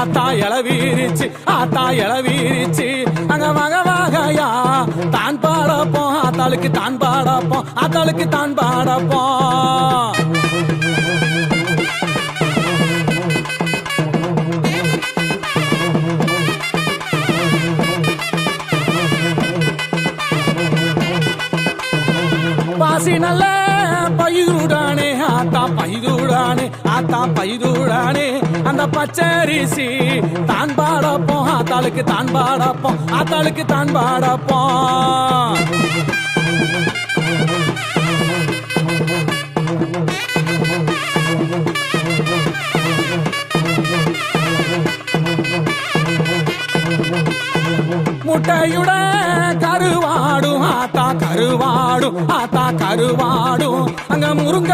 பச்சரிசி ஆத்தா இளவீரிச்சு ஆத்தா இளவீரிச்சு அங்க வக வகையா தான் பாடப்போம் ஆத்தாளுக்கு தான் பாடப்போம் ஆத்தாளுக்கு தான் பாடப்போம். பாசி நல்ல பயிருடானே ஆத்தா பயிரு ஆத்தா பயிரூடானே அந்த பச்சரிசி தான் பாடப்போம் ஆத்தாளுக்கு தான் பாடப்போம் ஆத்தாளுக்கு தான் பாடப்போம். முட்டையுட கருவாடும் ஆத்தா கருவாடும் ஆத்தா கருவாடும் அங்க முருங்க